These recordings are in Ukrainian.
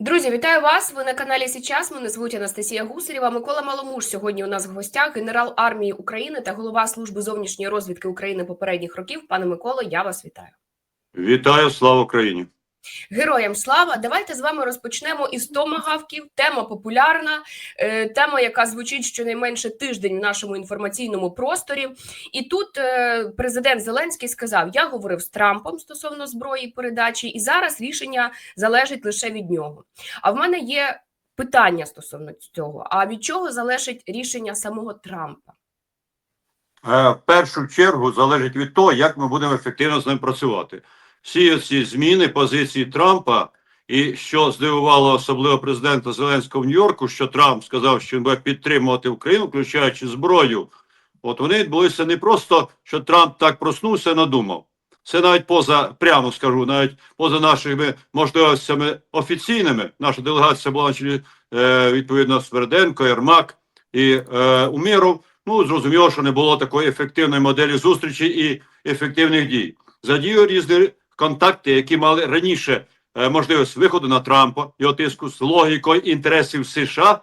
Друзі, вітаю вас! Ви на каналі Січас. Мене звуть Анастасія Гусарєва. Микола Маломуж сьогодні у нас в гостях, генерал армії України та голова служби зовнішньої розвідки України попередніх років. Пане Миколо, я вас вітаю. Вітаю, слава Україні! Героям слава! Давайте з вами розпочнемо із томагавків. Тема популярна, е, тема, яка звучить щонайменше тиждень в нашому інформаційному просторі. І тут е, президент Зеленський сказав: Я говорив з Трампом стосовно зброї передачі, і зараз рішення залежить лише від нього. А в мене є питання стосовно цього: а від чого залежить рішення самого Трампа? Е, В першу чергу залежить від того, як ми будемо ефективно з ним працювати. Всі ці зміни позиції Трампа, і що здивувало особливо президента Зеленського в Нью-Йорку, що Трамп сказав, що він буде підтримувати Україну, включаючи зброю. От вони відбулися не просто, що Трамп так проснувся, надумав. Це навіть поза, прямо скажу, навіть поза нашими можливостями офіційними. Наша делегація була е, відповідно Сверденко, Єрмак і е, Уміров. Ну, зрозуміло, що не було такої ефективної моделі зустрічі і ефективних дій. Задію різні контакти, які мали раніше е, можливість виходу на Трампа, його тиску з логікою інтересів США,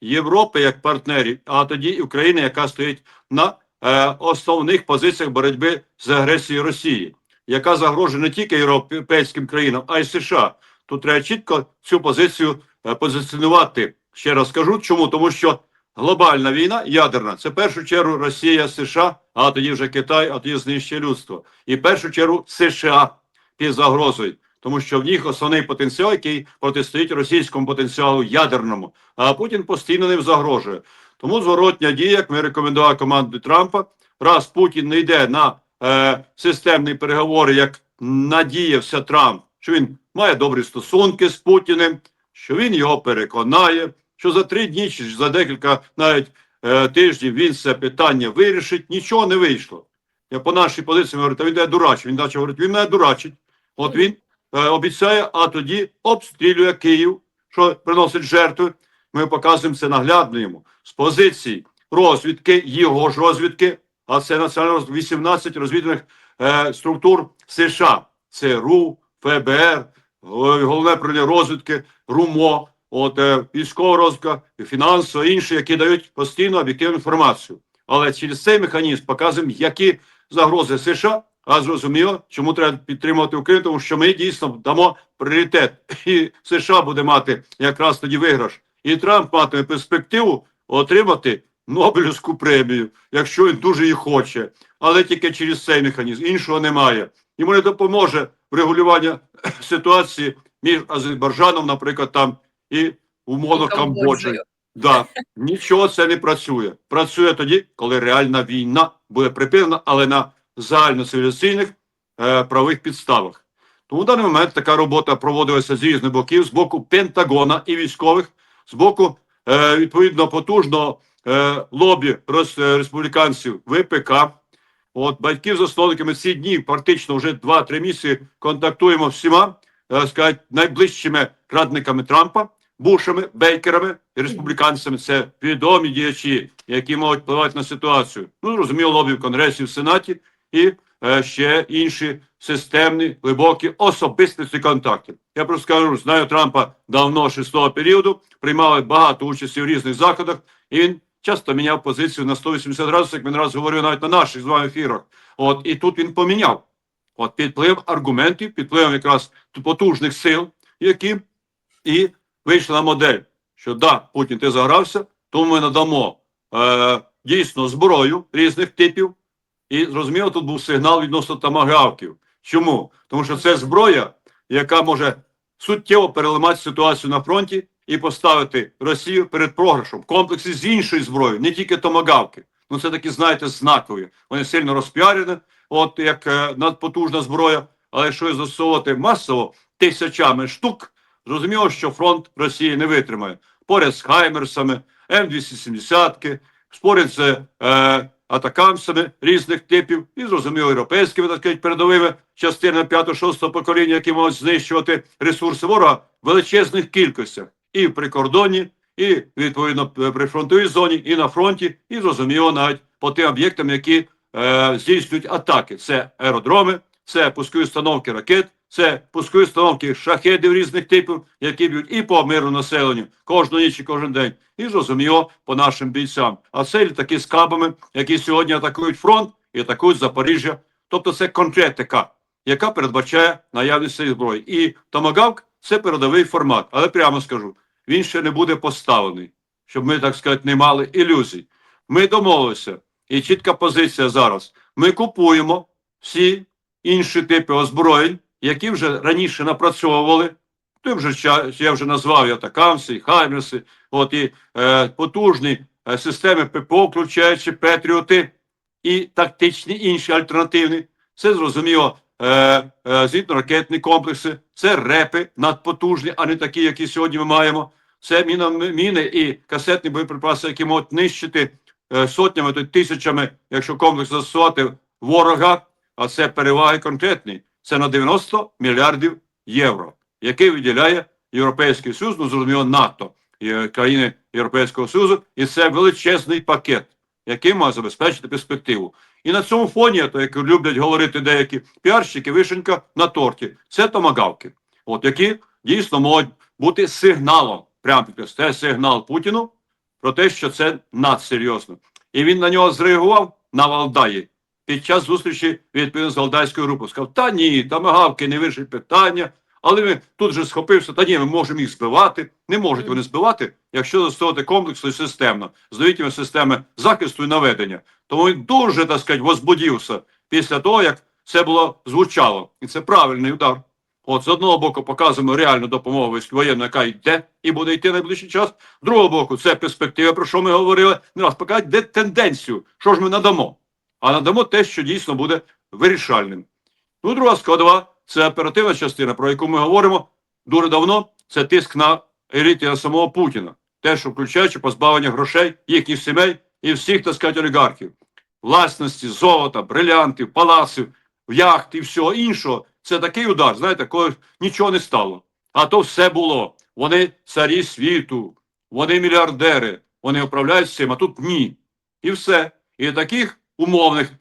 Європи як партнерів, а тоді і України, яка стоїть на е, основних позиціях боротьби з агресією Росії, яка загрожує не тільки європейським країнам, а й США. Тут треба чітко цю позицію е, позиціонувати. Ще раз скажу, чому тому, що глобальна війна ядерна це в першу чергу Росія, США, а тоді вже Китай, а тоді знищує людство. І в першу чергу США під загрозою, тому що в них основний потенціал, який протистоїть російському потенціалу ядерному, а Путін постійно ним загрожує. Тому зворотня дія, як ми рекомендували команді Трампа, раз Путін не йде на е, системні переговори, як надіявся Трамп, що він має добрі стосунки з Путіним, що він його переконає, що за три дні чи за декілька навіть е, тижнів він це питання вирішить, нічого не вийшло. Я по нашій позиції говорю, та він мене дурачить. Він почав говорити, він мене дурачить. От він е, обіцяє, а тоді обстрілює Київ, що приносить жертви. Ми показуємо це наглядно йому з позиції розвідки, його ж розвідки, а це національно роз- 18 розвідувальних е, структур США. Це РУ, ФБР, головне управління розвідки, РУМО, от е, військова розвідка, фінансова, інші, які дають постійно об'єктивну інформацію. Але через цей механізм показуємо, які загрози США, а зрозуміло, чому треба підтримувати Україну, тому що ми дійсно дамо пріоритет, і США буде мати якраз тоді виграш. І Трамп матиме перспективу отримати Нобелівську премію, якщо він дуже її хоче, але тільки через цей механізм. Іншого немає. Йому не допоможе врегулювання ситуації між Азербайджаном, наприклад, там і умовно. Камбоджею. Да, нічого це не працює. Працює тоді, коли реальна війна буде припинена, але на загальноцивілізаційних е, правових підставах. Тому в даний момент така робота проводилася з різних боків, з боку Пентагона і військових, з боку е, відповідно потужного е, лобі е, республіканців ВПК. От батьків засновниками ці дні практично вже 2-3 місяці контактуємо всіма, сказати, найближчими радниками Трампа, Бушами, Бейкерами і республіканцями. Це відомі діячі, які можуть впливати на ситуацію. Ну, зрозуміло, лобі в Конгресі, в Сенаті і е, ще інші системні, глибокі особистості контактів. Я просто скажу, знаю Трампа давно шестого періоду, приймали багато участі в різних заходах, і він часто міняв позицію на 180 градусів, як він раз говорив навіть на наших з вами ефірах. От і тут він поміняв. От під впливом аргументів, під впливом якраз потужних сил, які і вийшла модель, що да, Путін, ти загрався, тому ми надамо е, дійсно зброю різних типів. І зрозуміло, тут був сигнал відносно тамагавків. Чому? Тому що це зброя, яка може суттєво переламати ситуацію на фронті і поставити Росію перед програшом в комплексі з іншою зброєю, не тільки томагавки. Ну це такі, знаєте, знакові. Вони сильно розпіарені, от як е, надпотужна зброя, але якщо її застосовувати масово тисячами штук, зрозуміло, що фронт Росії не витримає. Поряд з Хаймерсами, М270, поряд з е, атакамсами різних типів, і зрозуміло, європейськими так сказати, передовими частинами 5-6 покоління, які можуть знищувати ресурси ворога в величезних кількостях. І в прикордонні, і відповідно при фронтовій зоні, і на фронті, і зрозуміло навіть по тим об'єктам, які е, здійснюють атаки. Це аеродроми, це пускові установки ракет, Це пускові установки шахедів різних типів, які б'ють і по мирному населенню кожну ніч і кожен день, і зрозуміло по нашим бійцям. А це літаки з кабами, які сьогодні атакують фронт і атакують Запоріжжя. Тобто це конкретика, яка передбачає наявність цієї зброї. І Томагавк це передовий формат. Але прямо скажу, він ще не буде поставлений, щоб ми, так сказати, не мали ілюзій. Ми домовилися, і чітка позиція зараз. Ми купуємо всі інші типи озброєнь, які вже раніше напрацьовували. Тим же ча- я вже назвав і атакамси, і хаймерси, от і е, потужні е, системи ППО, включаючи Петріоти і тактичні інші альтернативні. Це зрозуміло е, е, зенітно-ракетні комплекси, це репи надпотужні, а не такі, які сьогодні ми маємо. Це міни і касетні боєприпаси, які можуть нищити е, сотнями, то тисячами, якщо комплекс застосувати ворога, а це переваги конкретні. Це на 90 мільярдів євро, який виділяє Європейський Союз, ну зрозуміло, НАТО і е, країни Європейського Союзу, і це величезний пакет, який має забезпечити перспективу. І на цьому фоні, то як люблять говорити деякі піарщики, вишенька на торті, це томагавки, от які дійсно можуть бути сигналом, прямо це сигнал Путіну про те, що це надсерйозно. І він на нього зреагував на Валдаї під час зустрічі відповідно з Валдайською групою. Сказав, та ні, тамагавки не вирішить питання, але він тут же схопився, та ні, ми можемо їх збивати. Не можуть вони збивати, якщо застосовувати комплексно і системно, з системи захисту і наведення. Тому він дуже, так сказати, возбудився після того, як це було звучало. І це правильний удар. От з одного боку показуємо реальну допомогу воєнну, яка йде і буде йти найближчий час. З другого боку, це перспектива, про що ми говорили. Не раз показати, де тенденцію, що ж ми надамо. А надамо те, що дійсно буде вирішальним. Ну, друга складова це оперативна частина, про яку ми говоримо дуже давно. Це тиск на еліти на самого Путіна, те, що включаючи позбавлення грошей їхніх сімей і всіх, так сказати, олігархів, власності, золота, брилянтів, палаців, яхт і всього іншого. Це такий удар, знаєте, коли нічого не стало. А то все було. Вони царі світу, вони мільярдери, вони управляють цим, а тут ні. І все. І таких умовних,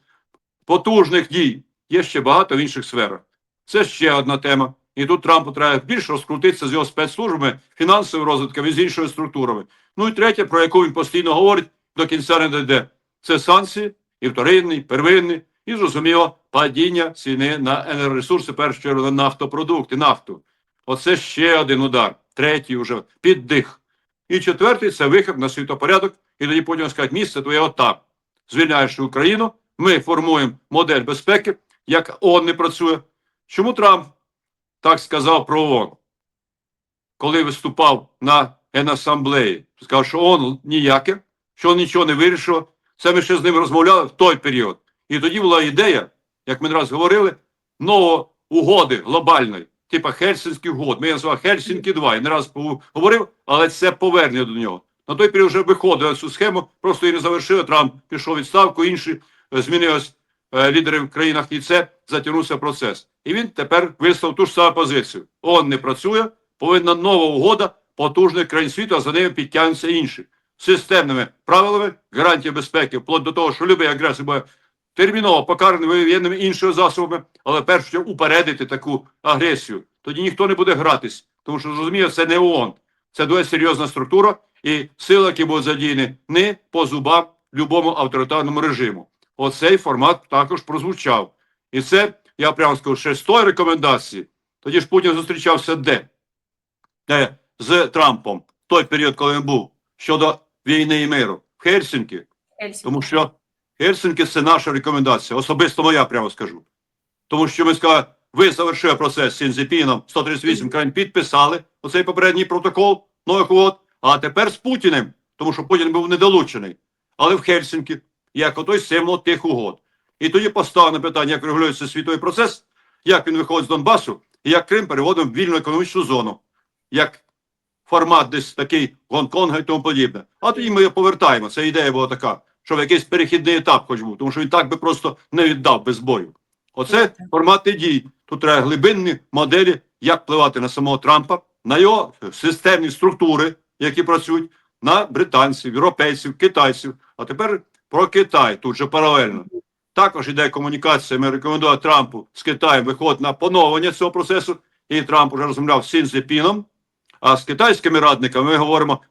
потужних дій є ще багато в інших сферах. Це ще одна тема. І тут Трампу треба більше розкрутитися з його спецслужбами, фінансовим розвитком і з іншими структурами. Ну і третє, про яку він постійно говорить, до кінця не дійде. Це санкції, і вторинний, первинний, і зрозуміло, падіння ціни на енергоресурси, першу чергу на нафтопродукти, нафту. Оце ще один удар. Третій вже піддих. І четвертий це вихід на світопорядок, і тоді потім сказати, місце твоє отак. Звільняєш Україну, ми формуємо модель безпеки, як ООН не працює. Чому Трамп так сказав про ООН? Коли виступав на Генасамблеї, сказав, що ООН ніяке, що нічого не вирішило. Це ми ще з ним розмовляли в той період. І тоді була ідея, як ми не раз говорили, нової угоди глобальної, типа Хельсинських угод. Ми її називали Хельсінки 2. Я не раз говорив, але це повернення до нього. На той період вже виходили цю схему, просто її не завершили. Трамп пішов відставку, інші е, змінились е, лідери в країнах і це затягнувся процес. І він тепер вислав ту ж саму позицію. ООН не працює, повинна нова угода потужних країн світу, а за ними підтягнуться інші. Системними правилами, гарантія безпеки, вплоть до того, що любий агресор буде терміново покараний воєнними іншими засобами, але перш упередити таку агресію. Тоді ніхто не буде гратись, тому що розуміє, це не ООН. Це дуже серйозна структура, і сили, які будуть задіяні, не по зубам любому авторитарному режиму. Оцей формат також прозвучав. І це, я прямо скажу, ще з тої рекомендації. Тоді ж Путін зустрічався де? Де? З Трампом в той період, коли він був щодо війни і миру. В Хельсінкі. Хельсінки. Тому що Хельсинки це наша рекомендація, особисто моя, прямо скажу. Тому що ми сказали, ви завершили процес з Сінзіпіном, 138 країн підписали оцей попередній протокол нових угод, а тепер з Путіним, тому що Путін був недолучений. Але в Хельсинкі, як отой символ тих угод. І тоді поставлено питання, як регулюється світовий процес, як він виходить з Донбасу, і як Крим переводимо в вільну економічну зону, як формат десь такий Гонконга і тому подібне. А тоді ми повертаємо. Це ідея була така, щоб якийсь перехідний етап хоч був, тому що він так би просто не віддав без бою. Оце формати дій. Тут треба глибинні моделі, як впливати на самого Трампа, на його системні структури, які працюють, на британців, європейців, китайців. А тепер про Китай тут же паралельно. Також йде комунікація. Ми рекомендуємо Трампу з Китаєм виходити на поновлення цього процесу. І Трамп вже розмовляв з Сінзепіном. А з китайськими радниками ми говоримо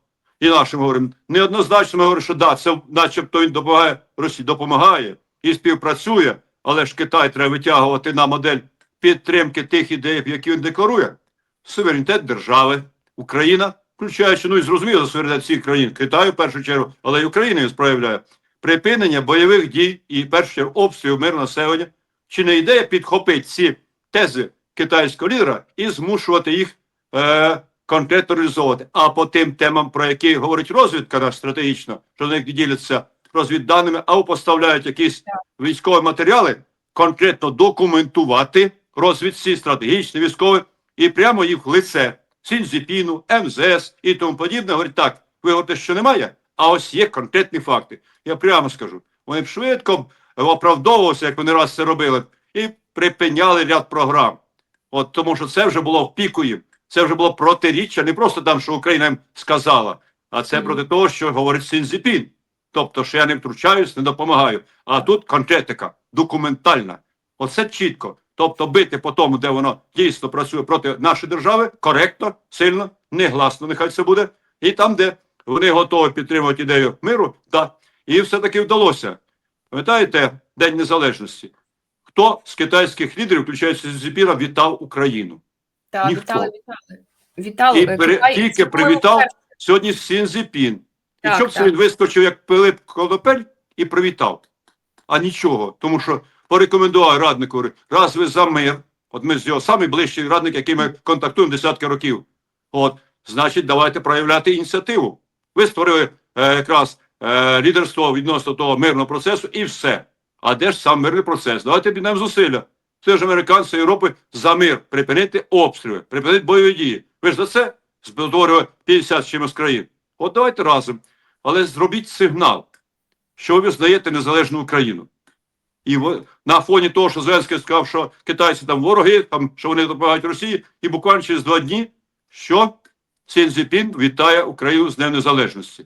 і нашим говоримо неоднозначно. Ми говоримо, що да, це начебто він допомагає Росії, допомагає і співпрацює, але ж Китай треба витягувати на модель підтримки тих ідей, які він декларує. Суверенітет держави, Україна, включаючи, ну і зрозуміло, суверенітет всіх країн, Китаю в першу чергу, але й України він справляє. Припинення бойових дій і в першу чергу обстрілів мирного населення. Чи не ідея підхопити ці тези китайського лідера і змушувати їх е, конкретно реалізовувати? А по тим темам, про які говорить розвідка наша стратегічна, що вони діляться розвідданими, або поставляють якісь військові матеріали, конкретно документувати розвідці, стратегічні, військові, і прямо їх в лице Сінзіпіну, МЗС і тому подібне. Говорить, так, ви говорите, що немає, а ось є конкретні факти. Я прямо скажу, вони б швидко оправдовувалися, як вони раз це робили, і припиняли ряд програм. От тому, що це вже було в піку їм. Це вже було протиріччя, не просто там, що Україна їм сказала, а це Мгм. проти того, що говорить Сінзіпін. Тобто, що я не втручаюсь, не допомагаю. А тут конкретика, документальна. Оце чітко. Тобто бити по тому, де воно дійсно працює проти нашої держави, коректно, сильно, негласно, нехай це буде. І там, де вони готові підтримувати ідею миру, так. І все-таки вдалося. Пам'ятаєте День Незалежності? Хто з китайських лідерів, включаючи Зіпіра, вітав Україну? Так, Ніхто. вітали, вітали. Вітали. І е, пере- Китай тільки привітав. Сьогодні Сінзіпін. І щоб він вискочив як Пилип Конопель і привітав. А нічого. Тому що порекомендував раднику, раз ви за мир, от ми з його самий ближчий радник, який ми контактуємо десятки років. От, значить, давайте проявляти ініціативу. Ви створили е, якраз е, лідерство відносно того мирного процесу і все. А де ж сам мирний процес? Давайте піднемо зусилля. Це ж американці Європи за мир, припинити обстріли, припинити бойові дії. Ви ж за це збудовували 50 з чимось країн. От давайте разом. Але зробіть сигнал, що ви визнаєте незалежну Україну. І на фоні того, що Зеленський сказав, що китайці там вороги, там, що вони допомагають Росії, і буквально через два дні, що Сінзіпін вітає Україну з Днем Незалежності.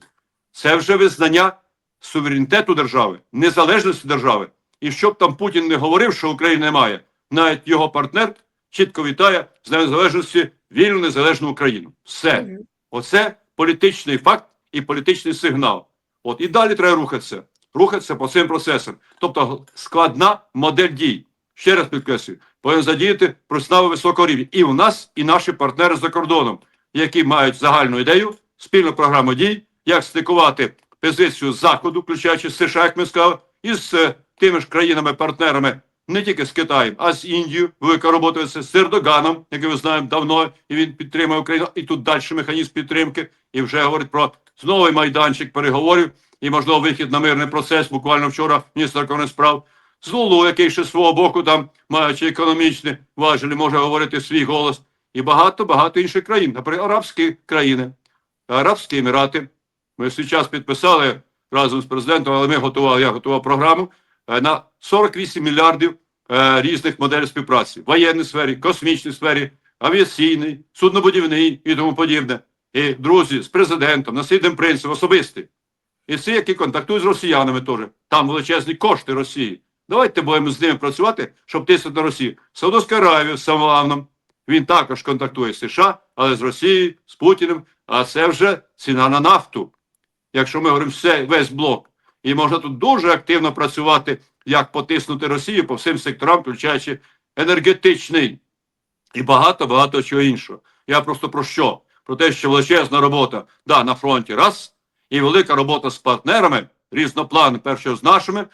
Це вже визнання суверенітету держави, незалежності держави. І щоб там Путін не говорив, що України немає, навіть його партнер чітко вітає з Днем Незалежності вільну незалежну Україну. Все. Оце політичний факт і політичний сигнал. От і далі треба рухатися. Рухатися по цим процесам. Тобто складна модель дій. Ще раз підкреслюю, повинен задіяти професіонали високого рівня. І у нас, і наші партнери за кордоном, які мають загальну ідею, спільну програму дій, як стикувати позицію Заходу, включаючи США, як ми сказали, із е, тими ж країнами-партнерами, не тільки з Китаєм, а з Індією. Велика робота з Ердоганом, який ми знаємо давно, і він підтримує Україну. І тут далі механізм підтримки, і вже говорить про знову майданчик переговорів і, можливо, вихід на мирний процес. Буквально вчора міністр закордонних справ з Лулу, який ще свого боку, там, маючи економічні важелі, може говорити свій голос. І багато-багато інших країн, наприклад, арабські країни, Арабські Емірати. Ми свій час підписали разом з президентом, але ми готували, я готував програму е, на 48 мільярдів е, різних моделей співпраці в воєнній сфері, космічній сфері, авіаційній, суднобудівній і тому подібне. І друзі з президентом, наслідним принцем особисті. І ці, які контактують з росіянами теж. Там величезні кошти Росії. Давайте будемо з ними працювати, щоб тиснути на Росію. Саудовська Аравія з Самолавном. Він також контактує з США, але з Росією, з Путіним. А це вже ціна на нафту. Якщо ми говоримо все, весь блок. І можна тут дуже активно працювати, як потиснути Росію по всім секторам, включаючи енергетичний і багато-багато чого іншого. Я просто про що? Про те, що величезна робота да, на фронті раз, і велика робота з партнерами, різноплани, перше з нашими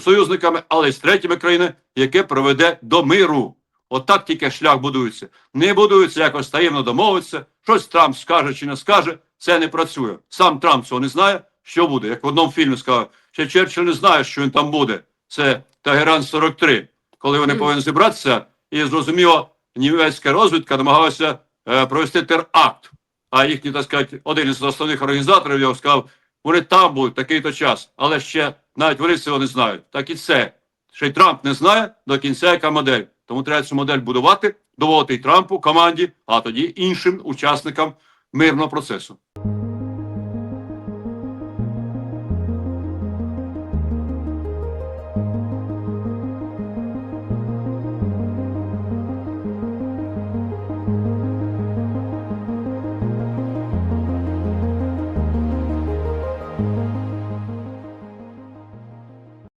союзниками, але й з третіми країнами, яке приведе до миру. Отак тільки шлях будується. Не будується якось таємно домовитися, щось Трамп скаже чи не скаже, це не працює. Сам Трамп цього не знає, що буде. Як в одному фільмі сказав, ще Черчилль не знає, що він там буде. Це Тагеран 43, коли вони Мгм. повинні зібратися, і зрозуміло, німецька розвідка намагалася е, провести теракт. А їхній, так сказати, один із основних організаторів його сказав, вони там будуть такий-то час, але ще навіть вони цього не знають. Так і це. Ще й Трамп не знає до кінця, яка модель. Тому треба цю модель будувати, доводити і Трампу, команді, а тоді іншим учасникам мирного процесу.